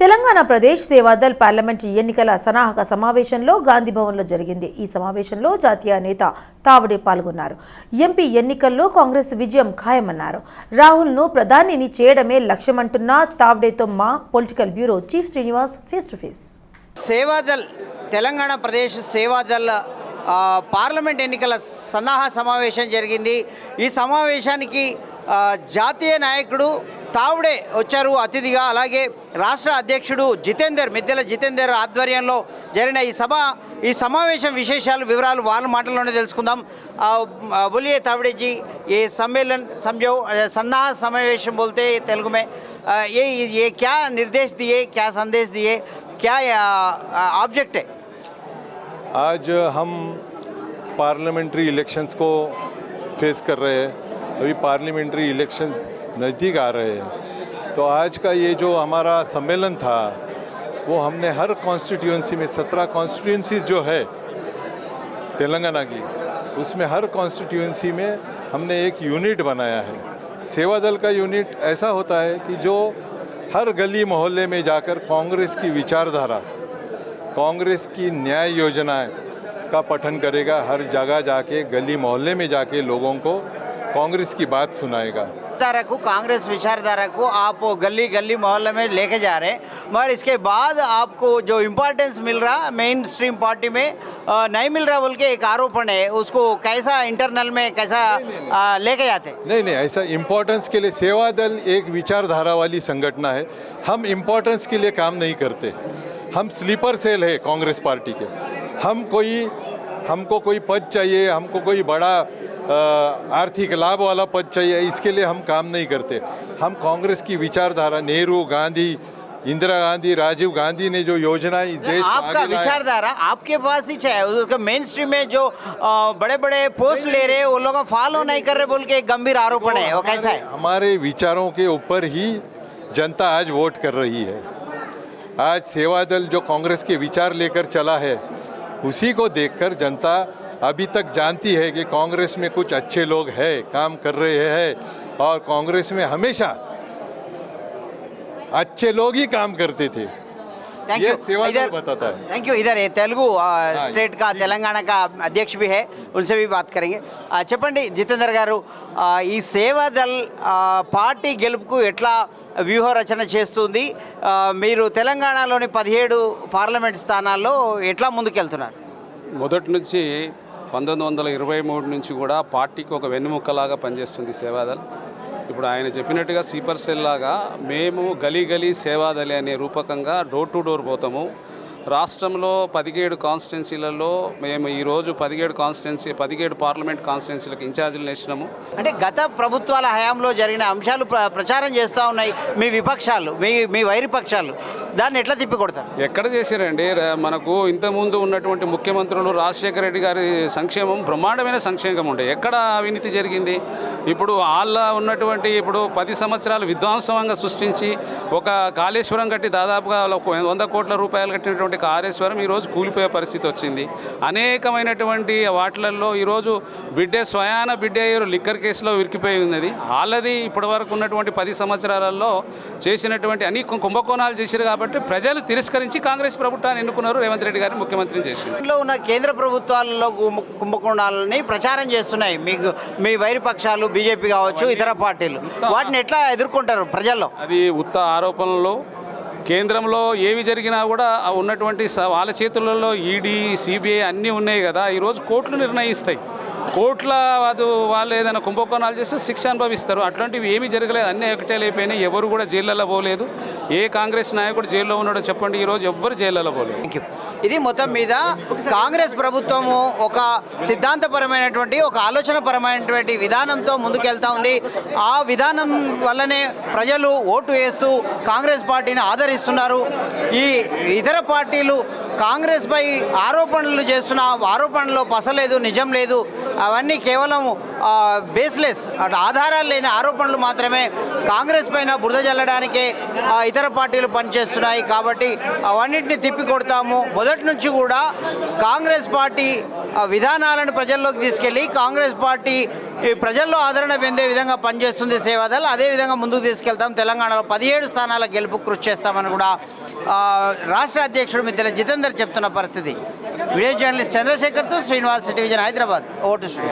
Telangana Pradesh Sevadal parliament ఎన్నికల సన్నాహక సమావేశంలో గాంధీ భవన్లో జరిగింది. ఈ సమావేశంలో జాతీయ నేత తావడే పాల్గొన్నారు. ఎంపీ ఎన్నికల్లో కాంగ్రెస్ విజయం ఖాయమన్నారు. రాహుల్ను ప్రధానిని చేయడమే లక్ష్యమంటున్న తావడేతో మా political bureau chief Srinivas face to face. Sevadal Telangana Pradesh Sevadal parliament ఎన్నికల సన్నాహ సమావేశం జరిగింది. ఈ సమావేశానికి జాతీయ నాయకుడు తావుడే వచ్చారు అతిథిగా అలాగే రాష్ట్ర అధ్యక్షుడు జితేందర్ మిద్దెల జితేందర్ ఆధ్వర్యంలో జరిగిన ఈ సభ ఈ సమావేశం విశేషాలు వివరాలు వాళ్ళ మాటల్లోనే తెలుసుకుందాం ఆ, ఆ, बोलिए तावड़े जी ये सम्मेलन समझो अ, सन्नाह समावेश बोलते हैं तेलुगु में अ, ये ये क्या निर्देश दिए क्या संदेश दिए क्या ऑब्जेक्ट है आज हम पार्लियामेंट्री इलेक्शंस को फेस कर रहे हैं अभी पार्लियामेंट्री इलेक्शंस नज़दीक आ रहे हैं। तो आज का ये जो हमारा सम्मेलन था, वो हमने हर कॉन्स्टिट्यूंसी में, सत्रह कॉन्स्टिट्यूंसीज जो है, तेलंगाना की, उसमें हर कॉन्स्टिट्यूंसी में हमने एक यूनिट बनाया है। सेवा दल का यूनिट ऐसा होता है कि जो हर गली मोहल्ले में जाकर कांग्रेस की विचारधारा, कांग्रेस की न्याय योजनाएँ का पठन करेगा, हर जगह जाके, गली मोहल्ले में जाके लोगों को कांग्रेस की बात सुनाएगा। धारा को कांग्रेस विचारधारा को आप गली गली मोहल्ले में लेके जा रहे हैं। मगर इसके बाद आपको जो इम्पोर्टेंस मिल रहा मेन स्ट्रीम पार्टी में नहीं मिल रहा बोल के एक आरोपण है उसको कैसा इंटरनल में कैसा लेके जाते? नहीं नहीं ऐसा इम्पोर्टेंस के लिए सेवा दल एक विचारधारा वाली संगठना है। हम इम्पोर्टेंस के लिए काम नहीं करते। हम स्लीपर सेल है कांग्रेस पार्टी के। हम कोई हमको कोई पद चाहिए हमको कोई बड़ा आर्थिक लाभ वाला पद चाहिए इसके लिए हम काम नहीं करते। हम कांग्रेस की विचारधारा नेहरू गांधी इंदिरा गांधी राजीव गांधी ने जो योजनाएँ इस देश आपका विचारधारा आपके पास ही चाहे उसका मेन स्ट्रीम में जो बड़े बड़े पोस्ट ले रहे हैं वो लोग फॉलो नहीं कर रहे बोल के एक गंभीर आरोपण है वो कैसा है? हमारे विचारों के ऊपर ही जनता आज वोट कर रही है। आज सेवा दल जो कांग्रेस के विचार लेकर चला है उसी को देखकर जनता अभी तक जानती है कि कांग्रेस में कुछ अच्छे लोग हैं काम कर रहे हैं और कांग्रेस में हमेशा अच्छे लोग ही काम करते थे थैंक ये यू सेवा दल इधर बताता है थैंक यू इधर ये तेलुगु आ, स्टेट का తెలంగాణ का अध्यक्ष भी है उनसे भी बात करेंगे ఆ, చెప్పండి జితేందర్ గారు ఆ, ఈ సేవాదల్ ఆ, పార్టీ గెలుపుకు ఎట్లా వ్యూహ రచన చేస్తుంది ఆ, మీరు తెలంగాణలోని పదిహేడు పార్లమెంట్ స్థానాల్లో ఎట్లా ముందుకెళ్తున్నారు మొదటి నుంచి పంతొమ్మిది వందల ఇరవై మూడు నుంచి కూడా పార్టీకి ఒక వెన్నుముక్కలాగా పనిచేస్తుంది సేవాదల్ ఇప్పుడు ఆయన చెప్పినట్టుగా సీపర్ సెల్ లాగా మేము గలీ గలీ సేవాదలి అనే రూపకంగా డోర్ టు డోర్ పోతాము. రాష్ట్రంలో పదిహేడు కాన్స్టిట్యున్సీలలో మేము ఈరోజు పదిహేడు కాన్స్టిట్యున్సీ పదిహేడు పార్లమెంట్ కాన్స్టిట్యున్సీలకు ఇన్ఛార్జీలు వేసినాము అంటే గత ప్రభుత్వాల హయాంలో జరిగిన అంశాలు ప్ర- ప్రచారం చేస్తూ ఉన్నాయి మీ విపక్షాలు మీ మీ వైరి పక్షాలు. దాన్ని ఎట్లా తిప్పికొడతారు? ఎక్కడ చేశారండి? మనకు ఇంతకుముందు ఉన్నటువంటి ముఖ్యమంత్రులు రాజశేఖర రెడ్డి గారి సంక్షేమం బ్రహ్మాండమైన సంక్షేమం ఉండే. ఎక్కడ అవినీతి జరిగింది? ఇప్పుడు వాళ్ళ ఉన్నటువంటి ఇప్పుడు పది సంవత్సరాలు విధ్వంసంగా సృష్టించి ఒక కాళేశ్వరం కట్టి దాదాపుగా వంద కోట్ల రూపాయలు కట్టినటువంటి కాళేశ్వరం ఈరోజు కూలిపోయే పరిస్థితి వచ్చింది. అనేకమైనటువంటి వాటిలలో ఈరోజు బిడ్డే స్వయాన బిడ్డే లిక్కర్ కేసులో ఇరికిపోయి ఉన్నది. వాళ్ళది ఇప్పటివరకు ఉన్నటువంటి పది సంవత్సరాలలో చేసినటువంటి అన్ని కుంభకోణాలు చేశారు కాబట్టి ప్రజలు తిరస్కరించి కాంగ్రెస్ ప్రభుత్వాన్ని ఎన్నుకున్నారు. రేవంత్ రెడ్డి గారిని ముఖ్యమంత్రిని చేసింది. లో ఉన్న కేంద్ర ప్రభుత్వాలలో కుంభ- కుంభకోణాలని ప్రచారం చేస్తున్నాయి. మీకు మీ వైరి పక్షాలు బీజేపీ కావచ్చు ఇతర పార్టీలు. వాటిని ఎట్లా ఎదుర్కొంటారు ప్రజల్లో? అది ఉత్త ఆరోపణలు. కేంద్రంలో ఏవి జరిగినా కూడా ఉన్నటువంటి వాళ్ళ చేతులలో ఈడీ సిబిఐ అన్నీ ఉన్నాయి కదా. ఈరోజు కోర్టులు నిర్ణయిస్తాయి. కోట్ల వాదు వాళ్ళు ఏదైనా కుంభకోణాలు చేస్తే శిక్ష అనుభవిస్తారు. అట్లాంటివి ఏమీ జరగలేదు. అన్నీ ఒకటే అయిపోయినాయి ఎవరు కూడా జైళ్ళలో పోలేదు. ఏ కాంగ్రెస్ నాయకుడు జైల్లో ఉన్నాడో చెప్పండి. ఈరోజు ఎవ్వరు జైళ్ళలో పోలేదు. థ్యాంక్ యూ ఇది మొత్తం మీద కాంగ్రెస్ ప్రభుత్వము ఒక సిద్ధాంతపరమైనటువంటి ఒక ఆలోచనపరమైనటువంటి విధానంతో ముందుకెళ్తా ఉంది. ఆ విధానం వల్లనే ప్రజలు ఓటు వేస్తూ కాంగ్రెస్ పార్టీని ఆదరిస్తున్నారు. ఈ ఇతర పార్టీలు కాంగ్రెస్పై ఆరోపణలు చేస్తున్న ఆరోపణలో పసలేదు నిజం లేదు. అవన్నీ కేవలం బేస్లెస్ ఆధారాలు లేని ఆరోపణలు మాత్రమే కాంగ్రెస్ పైన బురద జల్లడానికే ఇతర పార్టీలు పనిచేస్తున్నాయి కాబట్టి అవన్నిటిని తిప్పి కొడతాము. మొదటి నుంచి కూడా కాంగ్రెస్ పార్టీ విధానాలను ప్రజల్లోకి తీసుకెళ్ళి కాంగ్రెస్ పార్టీ ఈ ప్రజల్లో ఆదరణ పొందే విధంగా పనిచేస్తుంది సేవాదల్ అదేవిధంగా ముందుకు తీసుకెళ్తాం. తెలంగాణలో పదిహేడు స్థానాల గెలుపు కృషి చేస్తామని కూడా రాష్ట్ర అధ్యక్షుడు మిద్దెల జితేందర్ చెప్తున్న పరిస్థితి. Video journalist చంద్రశేఖర్తో Srinivas television Hyderabad vote studio